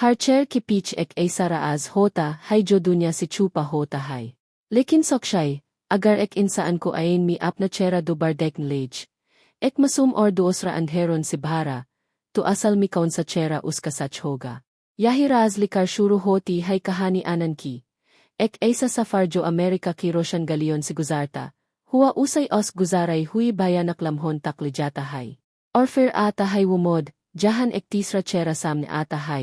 हर चेयर के पीछे एक ऐसा राज होता है जो दुनिया से छुपा होता है लेकिन सोक्षाई अगर एक इंसान को आयन में अपना चेहरा दोबार देख लेज एक मासूम और दूसरा अंधेरों से भरा तो असल में कौन सा चेहरा उसका सच होगा यही राज लिखकर शुरू होती है कहानी आनंद की एक ऐसा सफ़र जो अमेरिका की रोशन गलियों से गुजारता हुआ उसे औस गुजाराई हुई भयानक लम्हों तक ले जाता है और फिर आता है वो मोद जहाँ एक तीसरा चेहरा सामने आता है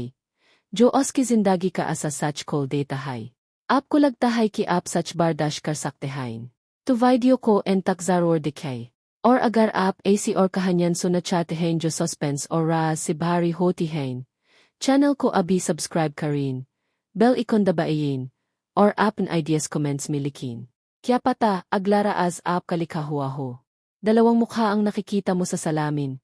tisra chera samne ata hay. Jo oski zindagi ka asa sach kol data hay. Ap kulag tahay ki ap sach bardash karsaktehain. Tu video ko en takzaror dekay. Or agar ap AC or kahanyan so na chatehain jo suspense or ra si bari hotihain. Channel ko abi subscribe ka rin. Bell ikon dabaiyin. Or ap n ideas comments milikin. Kya pata, aglara as ap kalikahuaho. Dalawang mukha ang nakikita mo sa salamin.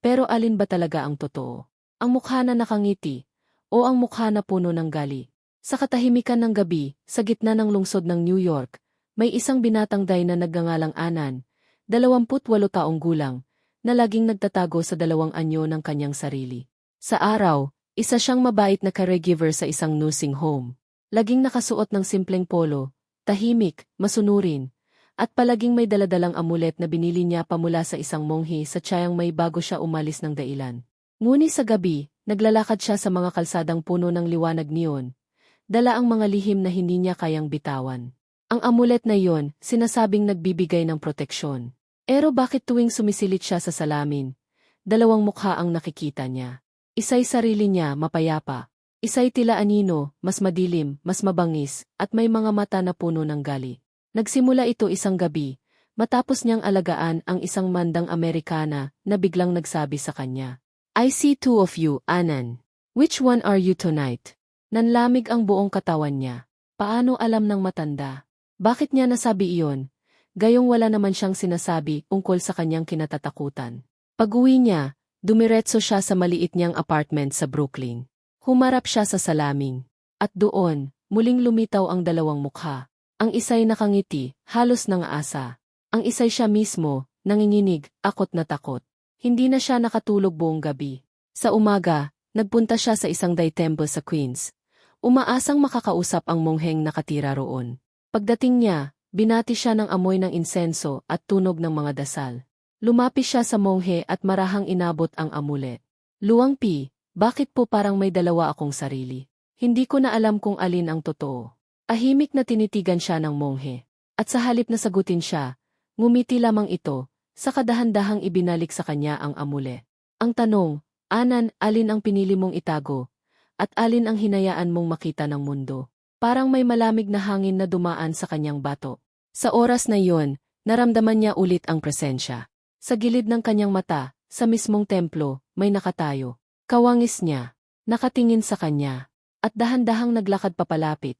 Pero alin ba talaga ang totoo? Ang mukha na nakangiti, o ang mukha na puno ng gali. Sa katahimikan ng gabi, sa gitna ng lungsod ng New York, may isang binatang day na nagngangalang Anan, 28 taong gulang, na laging nagtatago sa dalawang anyo ng kanyang sarili. Sa araw, isa siyang mabait na caregiver sa isang nursing home. Laging nakasuot ng simpleng polo, tahimik, masunurin, at palaging may daladalang amulet na binili niya pamula sa isang monghe sa tiyang may bago siya umalis ng dailan. Nguni sa gabi, naglalakad siya sa mga kalsadang puno ng liwanag niyon, dala ang mga lihim na hindi niya kayang bitawan. Ang amulet na iyon, sinasabing nagbibigay ng proteksyon. Pero bakit tuwing sumisilip siya sa salamin, dalawang mukha ang nakikita niya. Isa'y sarili niya, mapayapa. Isa'y tila anino, mas madilim, mas mabangis, at may mga mata na puno ng gali. Nagsimula ito isang gabi, matapos niyang alagaan ang isang mandang Amerikana na biglang nagsabi sa kanya. I see two of you, Anan. Which one are you tonight? Nanlamig ang buong katawan niya. Paano alam ng matanda? Bakit niya nasabi iyon? Gayong wala naman siyang sinasabi ungkol sa kanyang kinatatakutan. Pag-uwi niya, dumiretso siya sa maliit niyang apartment sa Brooklyn. Humarap siya sa salaming. At doon, muling lumitaw ang dalawang mukha. Ang isa'y nakangiti, halos nangaasa. Ang isa'y siya mismo, nanginginig, akot na takot. Hindi na siya nakatulog buong gabi. Sa umaga, nagpunta siya sa isang day temple sa Queens. Umaasang makakausap ang mongheng nakatira roon. Pagdating niya, binati siya ng amoy ng insenso at tunog ng mga dasal. Lumapis siya sa monghe at marahang inabot ang amulet. Luwang Pi, bakit po parang may dalawa akong sarili? Hindi ko na alam kung alin ang totoo. Ahimik na tinitigan siya ng monghe. At sa halip na sagutin siya, ngumiti lamang ito, sa kadahan-dahang ibinalik sa kanya ang amule. Ang tanong, Anan, alin ang pinili mong itago? At alin ang hinayaan mong makita ng mundo? Parang may malamig na hangin na dumaan sa kanyang bato. Sa oras na iyon, naramdaman niya ulit ang presensya. Sa gilid ng kanyang mata, sa mismong templo, may nakatayo. Kawangis niya, nakatingin sa kanya, at dahan-dahang naglakad papalapit.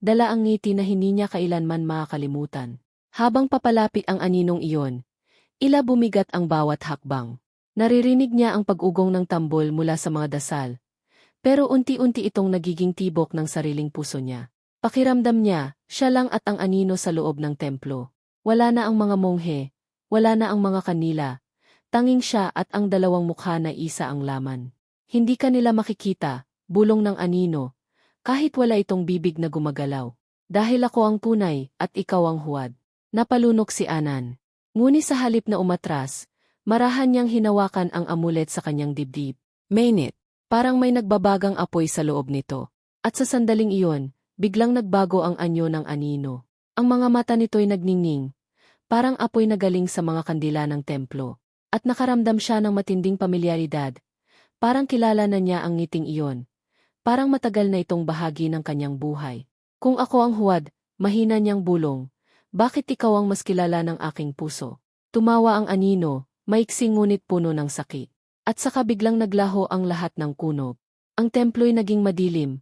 Dala ang ngiti na hindi niya kailanman makakalimutan. Habang papalapit ang aninong iyon, ila bumigat ang bawat hakbang. Naririnig niya ang pag-ugong ng tambol mula sa mga dasal. Pero unti-unti itong nagiging tibok ng sariling puso niya. Pakiramdam niya, siya lang at ang anino sa loob ng templo. Wala na ang mga monghe, wala na ang mga kanila. Tanging siya at ang dalawang mukha na isa ang laman. Hindi kanila makikita, bulong ng anino, kahit wala itong bibig na gumagalaw. Dahil ako ang tunay, at ikaw ang huwad. Napalunok si Anan. Nguni sa halip na umatras, marahan niyang hinawakan ang amulet sa kanyang dibdib. Mainit, parang may nagbabagang apoy sa loob nito. At sa sandaling iyon, biglang nagbago ang anyo ng anino. Ang mga mata nito'y nagningning, parang apoy na galing sa mga kandila ng templo. At nakaramdam siya ng matinding pamilyaridad. Parang kilala na niya ang ngiting iyon. Parang matagal na itong bahagi ng kanyang buhay. Kung ako ang huwad, mahina niyang bulong, bakit ikaw ang mas kilala ng aking puso? Tumawa ang anino, maiksing ngunit puno ng sakit. At saka biglang naglaho ang lahat ng kunob. Ang templo'y naging madilim.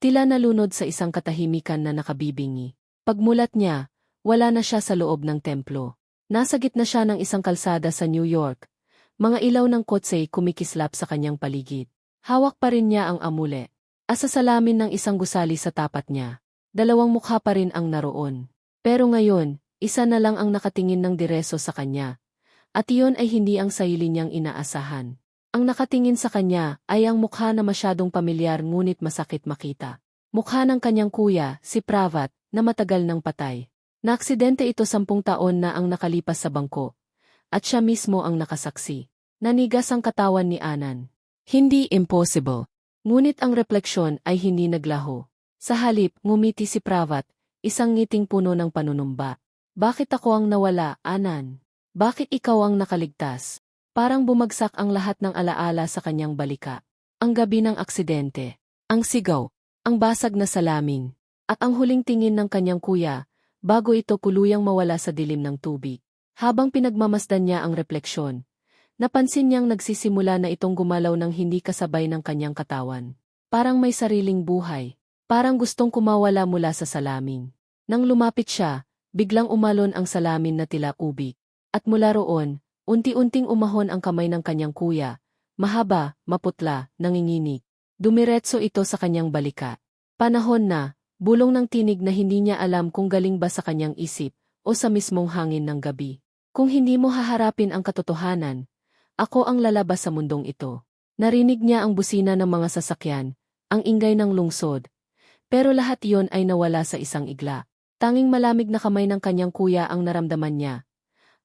Tila nalunod sa isang katahimikan na nakabibingi. Pagmulat niya, wala na siya sa loob ng templo. Nasa gitna siya ng isang kalsada sa New York. Mga ilaw ng kotsey kumikislap sa kanyang paligid. Hawak pa rin niya ang amule. Asa salamin ng isang gusali sa tapat niya. Dalawang mukha pa rin ang naroon. Pero ngayon, isa na lang ang nakatingin ng direso sa kanya. At iyon ay hindi ang sarili niyang inaasahan. Ang nakatingin sa kanya ay ang mukha na masyadong pamilyar ngunit masakit makita. Mukha ng kanyang kuya, si Pravat, na matagal nang patay. Naaksidente ito sampung taon na ang nakalipas sa bangko. At siya mismo ang nakasaksi. Nanigas ang katawan ni Anan. Hindi impossible. Ngunit ang refleksyon ay hindi naglaho. Sa halip, ngumiti si Pravat, isang ngiting puno ng panunumba. Bakit ako ang nawala, Anan? Bakit ikaw ang nakaligtas? Parang bumagsak ang lahat ng alaala sa kanyang balika. Ang gabi ng aksidente. Ang sigaw. Ang basag na salamin. At ang huling tingin ng kanyang kuya, bago ito kuluyang mawala sa dilim ng tubig. Habang pinagmamasdan niya ang refleksyon, napansin niyang nagsisimula na itong gumalaw ng hindi kasabay ng kanyang katawan. Parang may sariling buhay. Parang gustong kumawala mula sa salamin. Nang lumapit siya, biglang umalon ang salamin na tila ubik. At mula roon, unti-unting umahon ang kamay ng kanyang kuya. Mahaba, maputla, nanginginig. Dumiretso ito sa kanyang balika. Panahon na, bulong ng tinig na hindi niya alam kung galing ba sa kanyang isip o sa mismong hangin ng gabi. Kung hindi mo haharapin ang katotohanan, ako ang lalabas sa mundong ito. Narinig niya ang busina ng mga sasakyan, ang ingay ng lungsod. Pero lahat iyon ay nawala sa isang igla. Tanging malamig na kamay ng kanyang kuya ang naramdaman niya.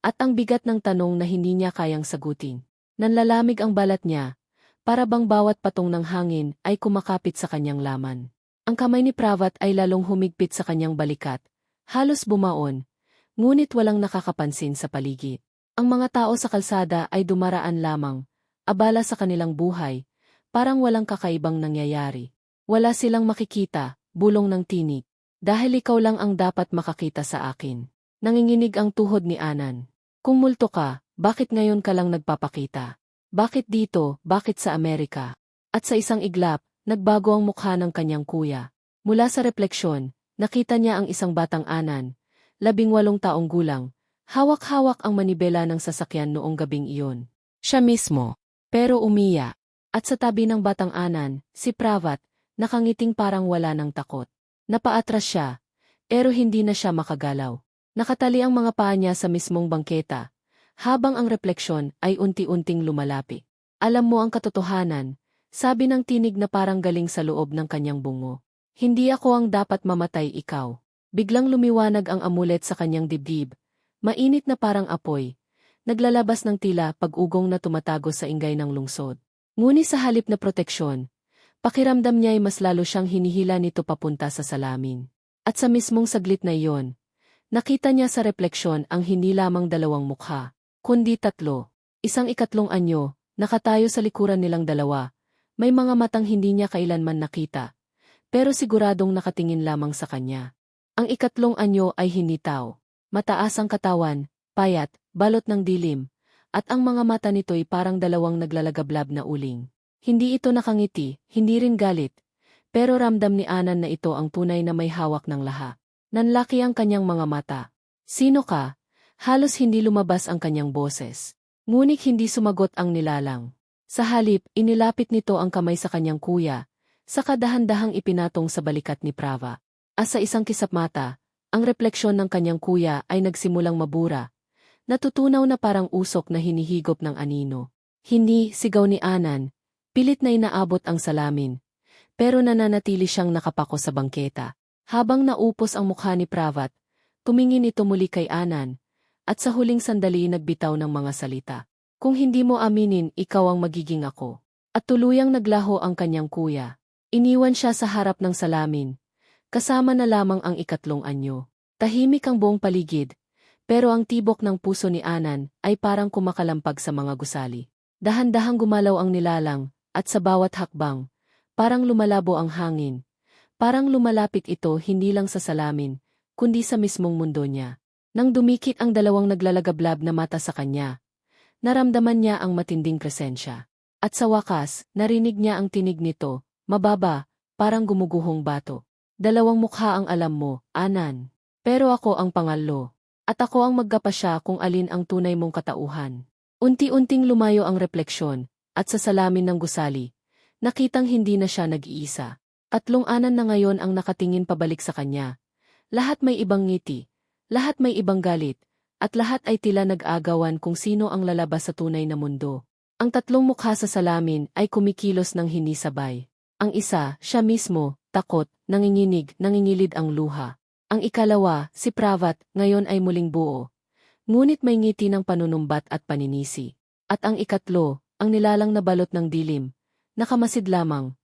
At ang bigat ng tanong na hindi niya kayang sagutin. Nanlalamig ang balat niya, para bang bawat patong ng hangin ay kumakapit sa kanyang laman. Ang kamay ni Pravat ay lalong humigpit sa kanyang balikat, halos bumaon, ngunit walang nakakapansin sa paligid. Ang mga tao sa kalsada ay dumaraan lamang, abala sa kanilang buhay, parang walang kakaibang nangyayari. Wala silang makikita, bulong ng tinig. Dahil ikaw lang ang dapat makakita sa akin. Nanginginig ang tuhod ni Anan. Kung multo ka, bakit ngayon ka lang nagpapakita? Bakit dito, bakit sa Amerika? At sa isang iglap, nagbago ang mukha ng kanyang kuya. Mula sa refleksyon, nakita niya ang isang batang Anan, labing walong taong gulang, hawak-hawak ang manibela ng sasakyan noong gabing iyon. Siya mismo. Pero umiya. At sa tabi ng batang Anan, si Pravat, nakangiting parang wala ng takot. Napaatras siya, pero hindi na siya makagalaw. Nakatali ang mga paa niya sa mismong bangketa, habang ang refleksyon ay unti-unting lumalapi. Alam mo ang katotohanan, sabi ng tinig na parang galing sa loob ng kanyang bungo. Hindi ako ang dapat mamatay ikaw. Biglang lumiwanag ang amulet sa kanyang dibdib, mainit na parang apoy, naglalabas ng tila pag-ugong na tumatago sa ingay ng lungsod. Ngunit sa halip na proteksyon, pakiramdam niya ay mas lalo siyang hinihila nito papunta sa salamin. At sa mismong saglit na iyon, nakita niya sa refleksyon ang hindi lamang dalawang mukha, kundi tatlo. Isang ikatlong anyo, nakatayo sa likuran nilang dalawa, may mga matang hindi niya kailanman nakita, pero siguradong nakatingin lamang sa kanya. Ang ikatlong anyo ay hindi tao. Mataas ang katawan, payat, balot ng dilim, at ang mga mata nito'y parang dalawang naglalagablab na uling. Hindi ito nakangiti, hindi rin galit, pero ramdam ni Anan na ito ang tunay na may hawak ng laha. Nanlaki ang kanyang mga mata. Sino ka? Halos hindi lumabas ang kanyang boses. Ngunit hindi sumagot ang nilalang. Sa halip, inilapit nito ang kamay sa kanyang kuya, sa kadahan-dahang ipinatong sa balikat ni Prava. As sa isang kisap mata, ang refleksyon ng kanyang kuya ay nagsimulang mabura. Natutunaw na parang usok na hinihigop ng anino. Hindi, sigaw ni Anan, pilit na inaabot ang salamin. Pero nananatili siyang nakapako sa bangketa. Habang naupos ang mukha ni Pravat, tumingin ito muli kay Anan, at sa huling sandali nagbitaw ng mga salita. Kung hindi mo aminin, ikaw ang magiging ako. At tuluyang naglaho ang kanyang kuya. Iniwan siya sa harap ng salamin, Kasama na lamang ang ikatlong anyo. Tahimik ang buong paligid, pero ang tibok ng puso ni Anan ay parang kumakalampag sa mga gusali. Dahan-dahang gumalaw ang nilalang, at sa bawat hakbang, parang lumalabo ang hangin. Parang lumalapit ito hindi lang sa salamin, kundi sa mismong mundo niya. Nang dumikit ang dalawang naglalagablab na mata sa kanya, naramdaman niya ang matinding presensya. At sa wakas, narinig niya ang tinig nito, mababa, parang gumuguhong bato. Dalawang mukha ang alam mo, Anan. Pero ako ang pangalo. At ako ang maggapasya kung alin ang tunay mong katauhan. Unti-unting lumayo ang refleksyon, at sa salamin ng gusali, nakitang hindi na siya nag-iisa. Tatlong anan na ngayon ang nakatingin pabalik sa kanya. Lahat may ibang ngiti, lahat may ibang galit, at lahat ay tila nag-agawan kung sino ang lalabas sa tunay na mundo. Ang tatlong mukha sa salamin ay kumikilos ng hindi sabay. Ang isa, siya mismo, takot, nanginginig, nangingilid ang luha. Ang ikalawa, si Pravat, ngayon ay muling buo. Ngunit may ngiti ng panunumbat at paninisi. At ang ikatlo, ang nilalang na balot ng dilim, nakamasid lamang.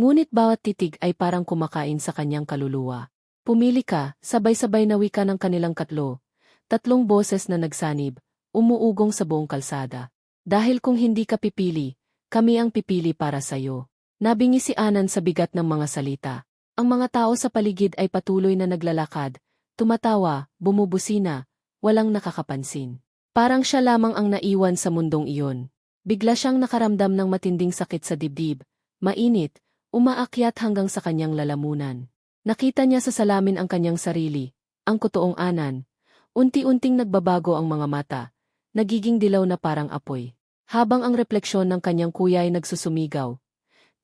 Ngunit bawat titig ay parang kumakain sa kanyang kaluluwa. Pumili ka, sabay-sabay na wika ng kanilang katlo. Tatlong boses na nagsanib, umuugong sa buong kalsada. Dahil kung hindi ka pipili, kami ang pipili para sa'yo. Nabingi si Anan sa bigat ng mga salita. Ang mga tao sa paligid ay patuloy na naglalakad, tumatawa, bumubusina, walang nakakapansin. Parang siya lamang ang naiwan sa mundong iyon. Bigla siyang nakaramdam ng matinding sakit sa dibdib, mainit, umaakyat hanggang sa kanyang lalamunan. Nakita niya sa salamin ang kanyang sarili, ang kutoong anan. Unti-unting nagbabago ang mga mata, nagiging dilaw na parang apoy. Habang ang refleksyon ng kanyang kuya ay nagsusumigaw,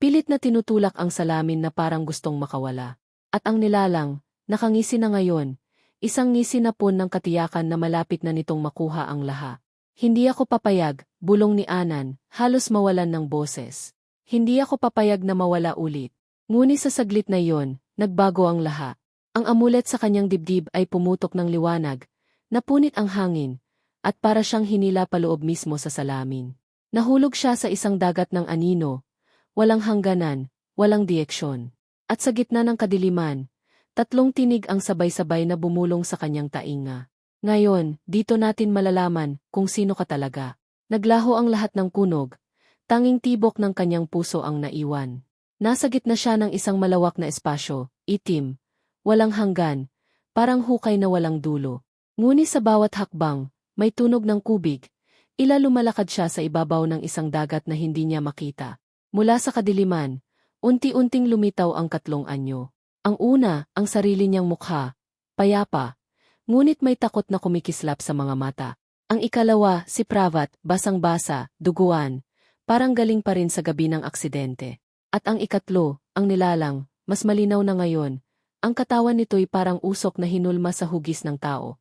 pilit na tinutulak ang salamin na parang gustong makawala. At ang nilalang, nakangisi na ngayon, isang ngisi na pun ng katiyakan na malapit na nitong makuha ang laha. Hindi ako papayag, bulong ni Anan, halos mawalan ng boses. Hindi ako papayag na mawala ulit. Ngunit sa saglit na iyon, nagbago ang laha. Ang amulet sa kanyang dibdib ay pumutok ng liwanag, napunit ang hangin, at para siyang hinila paloob mismo sa salamin. Nahulog siya sa isang dagat ng anino, walang hangganan, walang direksyon. At sa gitna ng kadiliman, tatlong tinig ang sabay-sabay na bumulong sa kanyang tainga. Ngayon, dito natin malalaman kung sino ka talaga. Naglaho ang lahat ng kunog, tanging tibok ng kanyang puso ang naiwan. Nasa gitna siya ng isang malawak na espasyo, itim, walang hanggan, parang hukay na walang dulo. Ngunit sa bawat hakbang, may tunog ng kubig. Ila lumalakad siya sa ibabaw ng isang dagat na hindi niya makita. Mula sa kadiliman, unti-unting lumitaw ang katlong anyo. Ang una, ang sarili niyang mukha, payapa, ngunit may takot na kumikislap sa mga mata. Ang ikalawa, si Pravat, basang-basa, duguan, parang galing pa rin sa gabi ng aksidente. At ang ikatlo, ang nilalang, mas malinaw na ngayon, ang katawan nito'y parang usok na hinulma sa hugis ng tao.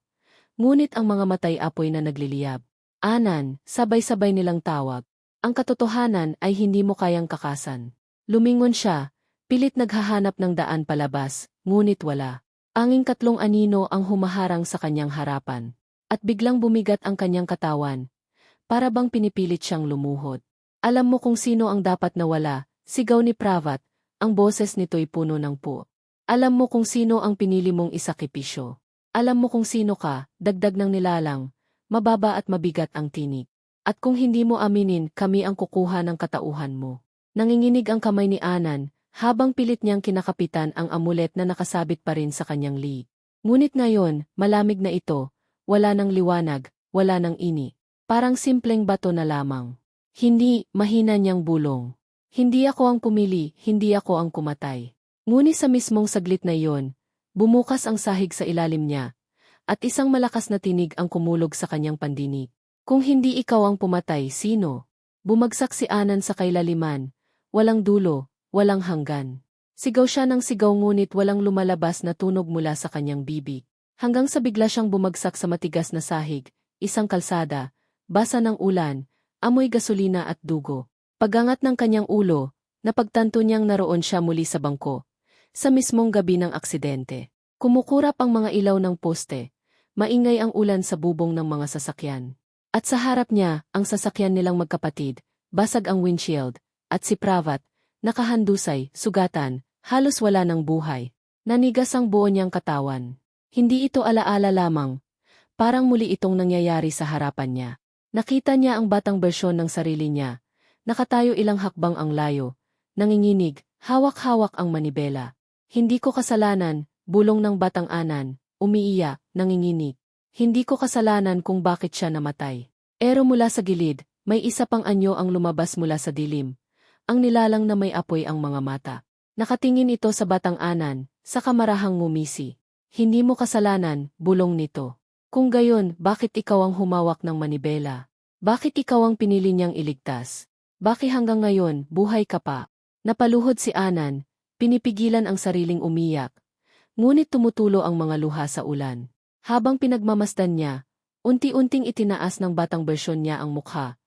Ngunit ang mga matay apoy na nagliliyab. Anan, sabay-sabay nilang tawag. Ang katotohanan ay hindi mo kayang kakasan. Lumingon siya, pilit naghahanap ng daan palabas, ngunit wala. Anging katlong anino ang humaharang sa kanyang harapan. At biglang bumigat ang kanyang katawan. Para bang pinipilit siyang lumuhod. Alam mo kung sino ang dapat nawala, sigaw ni Pravat, ang boses nito'y puno ng po. Alam mo kung sino ang pinili mong isakipisyo. Alam mo kung sino ka, dagdag ng nilalang, mababa at mabigat ang tinik. At kung hindi mo aminin, kami ang kukuha ng katauhan mo. Nanginginig ang kamay ni Anan, habang pilit niyang kinakapitan ang amulet na nakasabit pa rin sa kanyang li. Ngunit ngayon, malamig na ito, wala ng liwanag, wala ng ini. Parang simpleng bato na lamang. Hindi, mahina niyang bulong. Hindi ako ang pumili, hindi ako ang kumatay. Ngunit sa mismong saglit na iyon, Bumukas ang sahig sa ilalim niya, at isang malakas na tinig ang kumulog sa kanyang pandinig. Kung hindi ikaw ang pumatay, sino? Bumagsak si Anan sa kailaliman, walang dulo, walang hanggan. Sigaw siya ng sigaw ngunit walang lumalabas na tunog mula sa kanyang bibig. Hanggang sa bigla siyang bumagsak sa matigas na sahig, isang kalsada, basa ng ulan, amoy gasolina at dugo. Pagangat ng kanyang ulo, napagtanto niyang naroon siya muli sa bangko, sa mismong gabi ng aksidente. Kumukurap ang mga ilaw ng poste, maingay ang ulan sa bubong ng mga sasakyan. At sa harap niya, ang sasakyan nilang magkapatid, basag ang windshield, at si Pravat, nakahandusay, sugatan, halos wala ng buhay. Nanigas ang buo niyang katawan. Hindi ito alaala lamang, parang muli itong nangyayari sa harapan niya. Nakita niya ang batang bersyon ng sarili niya, nakatayo ilang hakbang ang layo, nanginginig, hawak-hawak ang manibela. Hindi ko kasalanan, bulong ng batang anan, umiiyak, nanginginig. Hindi ko kasalanan kung bakit siya namatay. Ero mula sa gilid, may isa pang anyo ang lumabas mula sa dilim. Ang nilalang na may apoy ang mga mata. Nakatingin ito sa batang anan, sa kamarahang ngumisi. Hindi mo kasalanan, bulong nito. Kung gayon, bakit ikaw ang humawak ng manibela? Bakit ikaw ang pinili niyang iligtas? Bakit hanggang ngayon, buhay ka pa? Napaluhod si Anan, Pinipigilan ang sariling umiyak, ngunit tumutulo ang mga luha sa ulan. Habang pinagmamasdan niya, unti-unting itinaas ng batang bersyon niya ang mukha,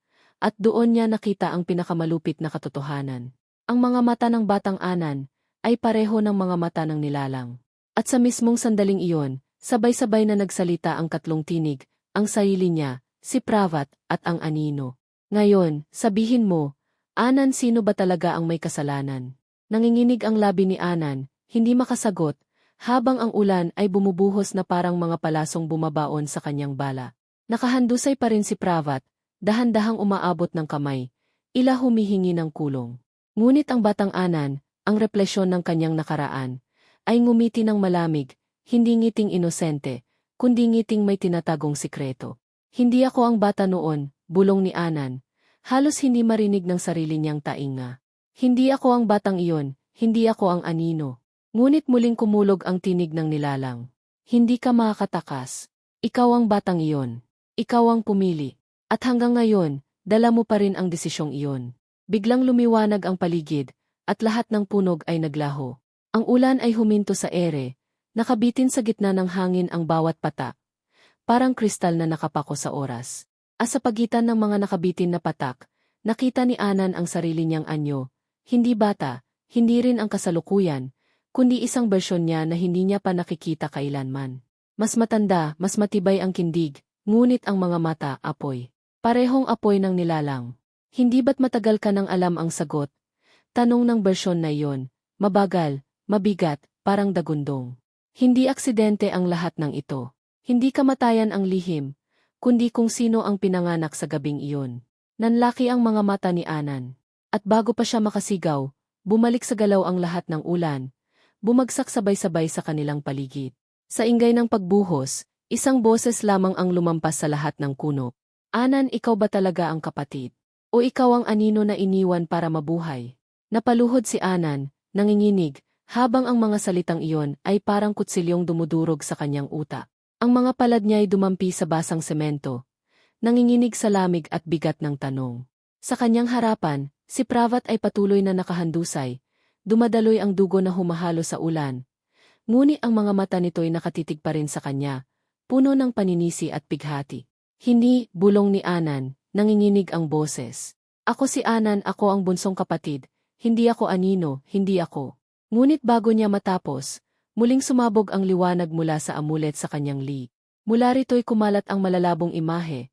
At doon niya nakita ang pinakamalupit na katotohanan. Ang mga mata ng batang anan ay pareho ng mga mata ng nilalang. At sa mismong sandaling iyon, sabay-sabay na nagsalita ang katlong tinig, ang sarili niya, si Pravat, at ang anino. Ngayon, sabihin mo, Anan sino ba talaga ang may kasalanan? Nanginginig ang labi ni Anan, hindi makasagot, habang ang ulan ay bumubuhos na parang mga palasong bumabaon sa kanyang bala. Nakahandusay pa rin si Pravat, dahan-dahang umaabot ng kamay, ila humihingi ng kulong. Ngunit ang batang Anan, ang replesyon ng kanyang nakaraan, ay ngumiti ng malamig, hindi ngiting inosente, kundi ngiting may tinatagong sikreto. Hindi ako ang bata noon, bulong ni Anan, halos hindi marinig ng sarili niyang tainga. Hindi ako ang batang iyon, hindi ako ang anino. Ngunit muling kumulog ang tinig ng nilalang. Hindi ka makakatakas. Ikaw ang batang iyon. Ikaw ang pumili. At hanggang ngayon, dala mo pa rin ang desisyong iyon. Biglang lumiwanag ang paligid, at lahat ng punog ay naglaho. Ang ulan ay huminto sa ere, nakabitin sa gitna ng hangin ang bawat patak. Parang kristal na nakapako sa oras. As sa pagitan ng mga nakabitin na patak, nakita ni Anan ang sarili niyang anyo, hindi bata, hindi rin ang kasalukuyan, kundi isang bersyon niya na hindi niya pa nakikita kailanman. Mas matanda, mas matibay ang kindig, ngunit ang mga mata apoy. Parehong apoy ng nilalang. Hindi ba't matagal ka nang alam ang sagot? Tanong ng bersyon na iyon, mabagal, mabigat, parang dagundong. Hindi aksidente ang lahat ng ito. Hindi kamatayan ang lihim, kundi kung sino ang pinanganak sa gabing iyon. Nanlaki ang mga mata ni Anan. At bago pa siya makasigaw, bumalik sa galaw ang lahat ng ulan, bumagsak sabay-sabay sa kanilang paligid. Sa ingay ng pagbuhos, isang boses lamang ang lumampas sa lahat ng kuno. Anan, ikaw ba talaga ang kapatid? O ikaw ang anino na iniwan para mabuhay? Napaluhod si Anan, nanginginig, habang ang mga salitang iyon ay parang kutsilyong dumudurog sa kanyang utak. Ang mga palad niya ay dumampi sa basang semento, nanginginig sa lamig at bigat ng tanong. Sa kanyang harapan, si Pravat ay patuloy na nakahandusay, dumadaloy ang dugo na humahalo sa ulan. Ngunit ang mga mata nito'y nakatitig pa rin sa kanya, puno ng paninisi at pighati. Hindi, bulong ni Anan, nanginginig ang boses. Ako si Anan, ako ang bunsong kapatid, hindi ako anino, hindi ako. Ngunit bago niya matapos, muling sumabog ang liwanag mula sa amulet sa kanyang li. Mula rito'y kumalat ang malalabong imahe,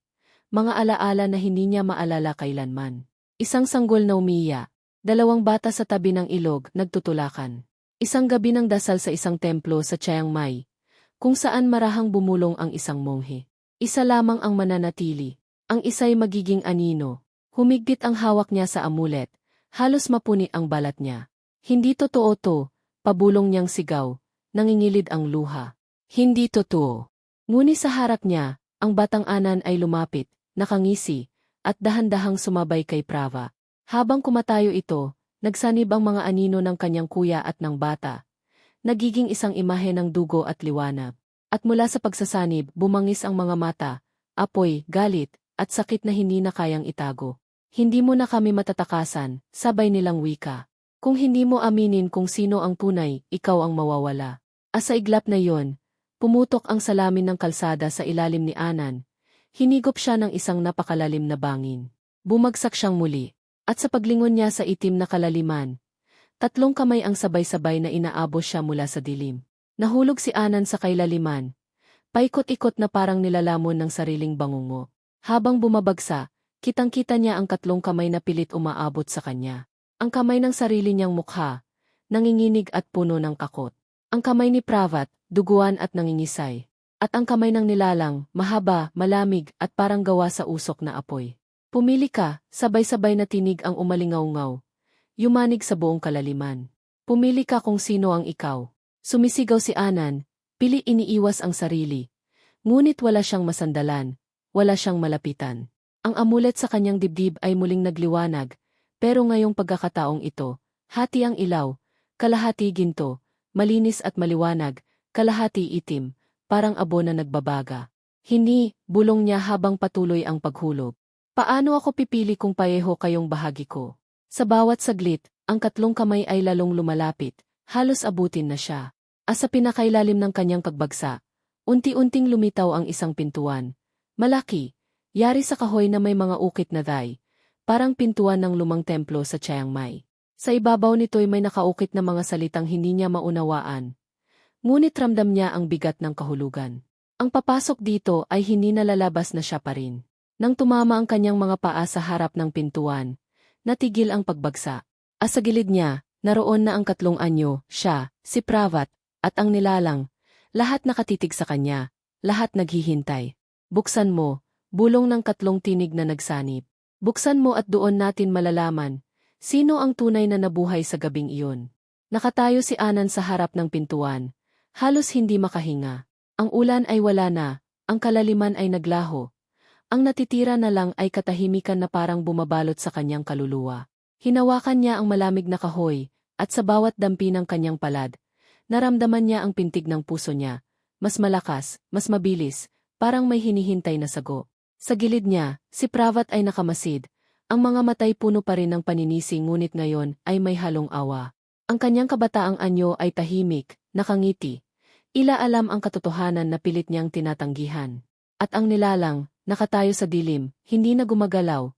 mga alaala na hindi niya maalala kailanman. Isang sanggol na umiya, dalawang bata sa tabi ng ilog nagtutulakan. Isang gabi ng dasal sa isang templo sa Chiang Mai, kung saan marahang bumulong ang isang monghe. Isa lamang ang mananatili, ang isa'y magiging anino. Humigpit ang hawak niya sa amulet, halos mapuni ang balat niya. Hindi totoo to, pabulong niyang sigaw, nangingilid ang luha. Hindi totoo. Ngunit sa harap niya, ang batang anan ay lumapit, nakangisi, at dahan-dahang sumabay kay Prava. Habang kumatayo ito, nagsanib ang mga anino ng kanyang kuya at ng bata. Nagiging isang imahe ng dugo at liwanag. At mula sa pagsasanib, bumangis ang mga mata, apoy, galit, at sakit na hindi na kayang itago. Hindi mo na kami matatakasan, sabay nilang wika. Kung hindi mo aminin kung sino ang tunay, ikaw ang mawawala. Asa iglap na yon, pumutok ang salamin ng kalsada sa ilalim ni Anan. Hinigop siya ng isang napakalalim na bangin. Bumagsak siyang muli. At sa paglingon niya sa itim na kalaliman, tatlong kamay ang sabay-sabay na inaabos siya mula sa dilim. Nahulog si Anan sa kailaliman. Paikot-ikot na parang nilalamon ng sariling bangungo. Habang bumabagsa, kitang-kita niya ang katlong kamay na pilit umaabot sa kanya. Ang kamay ng sarili niyang mukha, nanginginig at puno ng kakot. Ang kamay ni Pravat, duguan at nangingisay. At ang kamay ng nilalang, mahaba, malamig at parang gawa sa usok na apoy. Pumili ka, sabay-sabay na tinig ang umalingaw-ngaw. Yumanig sa buong kalaliman. Pumili ka kung sino ang ikaw. Sumisigaw si Anan, pili iniiwas ang sarili. Ngunit wala siyang masandalan, wala siyang malapitan. Ang amulet sa kanyang dibdib ay muling nagliwanag, pero ngayong pagkakataong ito, hati ang ilaw, kalahati ginto, malinis at maliwanag, kalahati itim, parang abo na nagbabaga. Hindi, bulong niya habang patuloy ang paghulog. Paano ako pipili kung pareho kayong bahagi ko? Sa bawat saglit, ang katlong kamay ay lalong lumalapit, halos abutin na siya. As sa pinakailalim ng kanyang pagbagsa, unti-unting lumitaw ang isang pintuan, Malaki, yari sa kahoy na may mga ukit na day, parang pintuan ng lumang templo sa Chiang Mai. Sa ibabaw nito'y may nakaukit na mga salitang hindi niya maunawaan. Ngunit ramdam niya ang bigat ng kahulugan. Ang papasok dito ay hindi nalalabas na siya pa rin. Nang tumama ang kanyang mga paa sa harap ng pintuan, natigil ang pagbagsa. As sa gilid niya, naroon na ang katlong anyo, siya, si Pravat, at ang nilalang, lahat nakatitig sa kanya, lahat naghihintay. Buksan mo, bulong ng katlong tinig na nagsanib. Buksan mo at doon natin malalaman, sino ang tunay na nabuhay sa gabing iyon. Nakatayo si Anan sa harap ng pintuan, halos hindi makahinga. Ang ulan ay wala na, ang kalaliman ay naglaho. Ang natitira na lang ay katahimikan na parang bumabalot sa kanyang kaluluwa. Hinawakan niya ang malamig na kahoy, at sa bawat dampi ng kanyang palad, naramdaman niya ang pintig ng puso niya, mas malakas, mas mabilis, parang may hinihintay na sago. Sa gilid niya, si Pravat ay nakamasid. Ang mga matay puno pa rin ng paninisi ngunit ngayon ay may halong awa. Ang kanyang kabataang anyo ay tahimik, nakangiti. Ila alam ang katotohanan na pilit niyang tinatanggihan. At ang nilalang, nakatayo sa dilim, hindi na gumagalaw.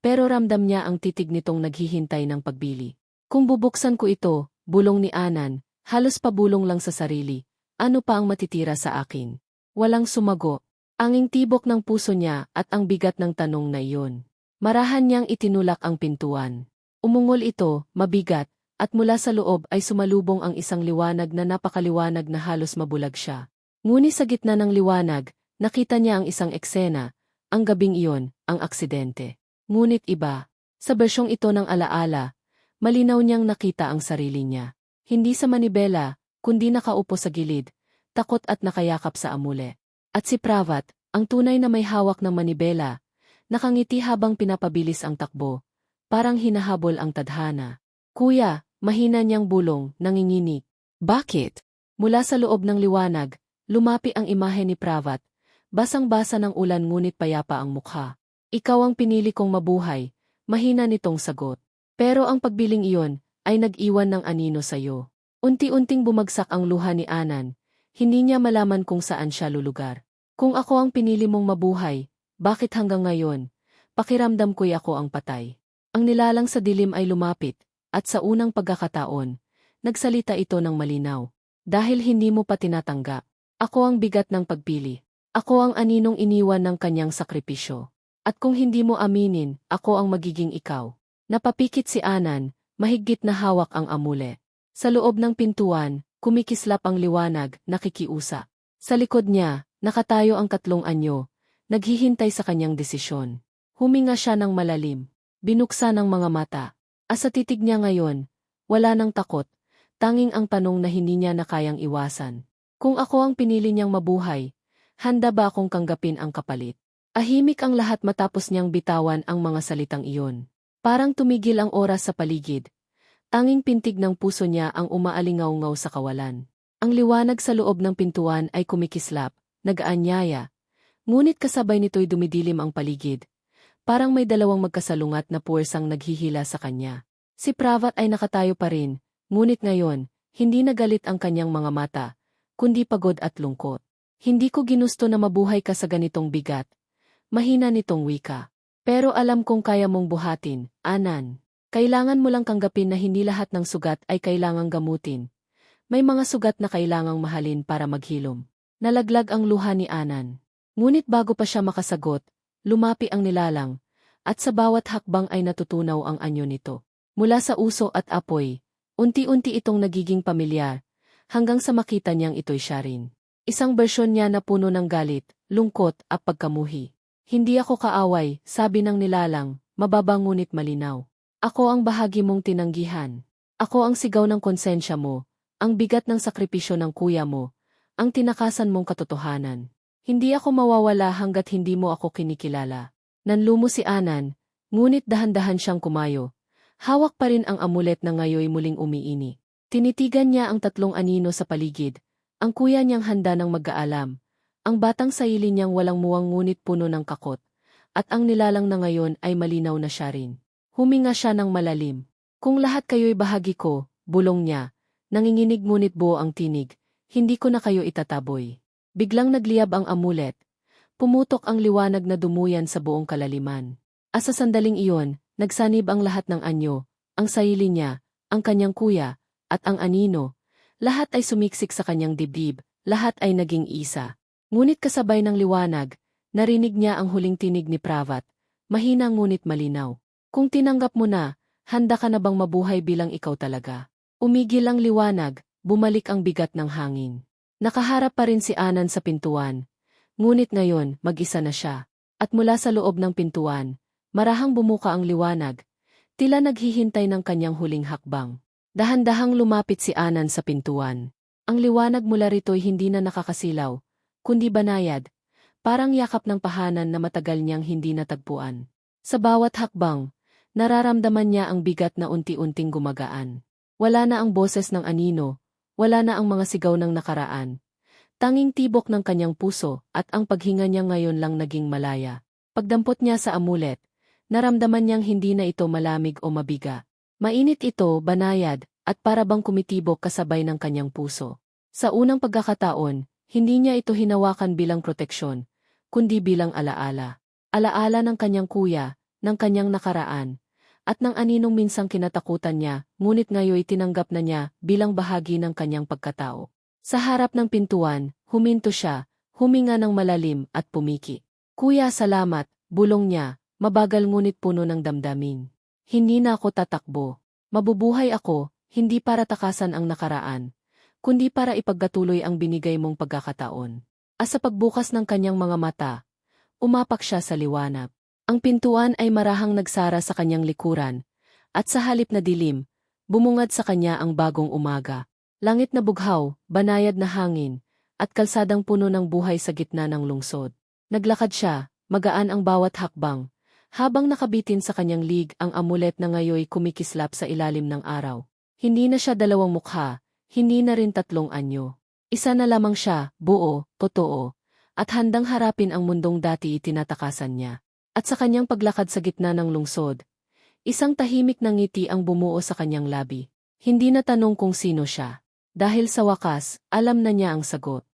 Pero ramdam niya ang titig nitong naghihintay ng pagbili. Kung bubuksan ko ito, bulong ni Anan, halos pabulong lang sa sarili. Ano pa ang matitira sa akin? Walang sumago. Anging tibok ng puso niya at ang bigat ng tanong na iyon. Marahan niyang itinulak ang pintuan. Umungol ito, mabigat, at mula sa loob ay sumalubong ang isang liwanag na napakaliwanag na halos mabulag siya. Ngunit sa gitna ng liwanag, nakita niya ang isang eksena, ang gabing iyon, ang aksidente. Ngunit iba, sa bersyong ito ng alaala, malinaw niyang nakita ang sarili niya. Hindi sa manibela, kundi nakaupo sa gilid, takot at nakayakap sa amule. At si Pravat, ang tunay na may hawak ng manibela, nakangiti habang pinapabilis ang takbo, parang hinahabol ang tadhana. Kuya, mahina niyang bulong, nanginginig. Bakit? Mula sa loob ng liwanag, lumapi ang imahe ni Pravat, basang-basa ng ulan ngunit payapa ang mukha. Ikaw ang pinili kong mabuhay, mahina nitong sagot. Pero ang pagbiling iyon, ay nag-iwan ng anino sayo. Unti-unting bumagsak ang luha ni Anan, hindi niya malaman kung saan siya lulugar. Kung ako ang pinili mong mabuhay, bakit hanggang ngayon, pakiramdam ko'y ako ang patay. Ang nilalang sa dilim ay lumapit, at sa unang pagkakataon, nagsalita ito ng malinaw. Dahil hindi mo pa tinatanggap, ako ang bigat ng pagpili. Ako ang aninong iniwan ng kanyang sakripisyo. At kung hindi mo aminin, ako ang magiging ikaw. Napapikit si Anan, mahigit na hawak ang amule. Sa loob ng pintuan, kumikislap ang liwanag, nakikiusa. Sa likod niya, Nakatayo ang katlong anyo, naghihintay sa kanyang desisyon. Huminga siya ng malalim, binuksa ng mga mata. As sa titig niya ngayon, wala nang takot, tanging ang tanong na hindi niya na kayang iwasan. Kung ako ang pinili niyang mabuhay, handa ba akong kanggapin ang kapalit? Ahimik ang lahat matapos niyang bitawan ang mga salitang iyon. Parang tumigil ang oras sa paligid. Tanging pintig ng puso niya ang umaalingaw-ngaw sa kawalan. Ang liwanag sa loob ng pintuan ay kumikislap, nag-aanyaya. Ngunit kasabay nito'y dumidilim ang paligid. Parang may dalawang magkasalungat na puwersang naghihila sa kanya. Si Pravat ay nakatayo pa rin, ngunit ngayon, hindi nagalit ang kanyang mga mata, kundi pagod at lungkot. Hindi ko ginusto na mabuhay ka sa ganitong bigat. Mahina nitong wika. Pero alam kong kaya mong buhatin, Anan. Kailangan mo lang kanggapin na hindi lahat ng sugat ay kailangang gamutin. May mga sugat na kailangang mahalin para maghilom. Nalaglag ang luha ni Anan. Ngunit bago pa siya makasagot, lumapi ang nilalang, at sa bawat hakbang ay natutunaw ang anyo nito. Mula sa uso at apoy, unti-unti itong nagiging pamilyar, hanggang sa makita niyang ito'y siya rin. Isang bersyon niya na puno ng galit, lungkot at pagkamuhi. Hindi ako kaaway, sabi ng nilalang, mababa ngunit malinaw. Ako ang bahagi mong tinanggihan. Ako ang sigaw ng konsensya mo, ang bigat ng sakripisyo ng kuya mo, ang tinakasan mong katotohanan. Hindi ako mawawala hanggat hindi mo ako kinikilala. Nanlumo si Anan, ngunit dahan-dahan siyang kumayo. Hawak pa rin ang amulet na ngayoy muling umiini. Tinitigan niya ang tatlong anino sa paligid, ang kuya niyang handa ng mag-aalam, ang batang saili niyang walang muwang ngunit puno ng kakot, at ang nilalang na ngayon ay malinaw na siya rin. Huminga siya ng malalim. Kung lahat kayo'y bahagi ko, bulong niya, nanginginig ngunit buo ang tinig, hindi ko na kayo itataboy. Biglang nagliyab ang amulet. Pumutok ang liwanag na dumuyan sa buong kalaliman. Asa sandaling iyon, nagsanib ang lahat ng anyo, ang sarili niya, ang kanyang kuya, at ang anino. Lahat ay sumiksik sa kanyang dibdib, lahat ay naging isa. Ngunit kasabay ng liwanag, narinig niya ang huling tinig ni Pravat, mahina ngunit malinaw. Kung tinanggap mo na, handa ka na bang mabuhay bilang ikaw talaga? Umigil ang liwanag, bumalik ang bigat ng hangin. Nakaharap pa rin si Anan sa pintuan. Ngunit ngayon, mag-isa na siya. At mula sa loob ng pintuan, marahang bumuka ang liwanag. Tila naghihintay ng kanyang huling hakbang. Dahan-dahang lumapit si Anan sa pintuan. Ang liwanag mula rito'y hindi na nakakasilaw, kundi banayad, parang yakap ng pahanan na matagal niyang hindi natagpuan. Sa bawat hakbang, nararamdaman niya ang bigat na unti-unting gumagaan. Wala na ang boses ng anino, wala na ang mga sigaw ng nakaraan. Tanging tibok ng kanyang puso at ang paghinga niya ngayon lang naging malaya. Pagdampot niya sa amulet, naramdaman niyang hindi na ito malamig o mabiga. Mainit ito, banayad, at para bang kumitibok kasabay ng kanyang puso. Sa unang pagkakataon, hindi niya ito hinawakan bilang proteksyon, kundi bilang alaala. Alaala ng kanyang kuya, ng kanyang nakaraan, at ng aninong minsang kinatakutan niya, ngunit ngayoy tinanggap na niya bilang bahagi ng kanyang pagkatao. Sa harap ng pintuan, huminto siya, huminga ng malalim at pumiki. Kuya salamat, bulong niya, mabagal ngunit puno ng damdamin. Hindi na ako tatakbo. Mabubuhay ako, hindi para takasan ang nakaraan, kundi para ipagkatuloy ang binigay mong pagkakataon. As sa pagbukas ng kanyang mga mata, umapak siya sa liwanag. Ang pintuan ay marahang nagsara sa kanyang likuran, at sa halip na dilim, bumungad sa kanya ang bagong umaga. Langit na bughaw, banayad na hangin, at kalsadang puno ng buhay sa gitna ng lungsod. Naglakad siya, magaan ang bawat hakbang, habang nakabitin sa kanyang lig ang amulet na ngayoy kumikislap sa ilalim ng araw. Hindi na siya dalawang mukha, hindi na rin tatlong anyo. Isa na lamang siya, buo, totoo, at handang harapin ang mundong dati itinatakasan niya. At sa kanyang paglakad sa gitna ng lungsod, isang tahimik na ngiti ang bumuo sa kanyang labi. Hindi na tanong kung sino siya. Dahil sa wakas, alam na niya ang sagot.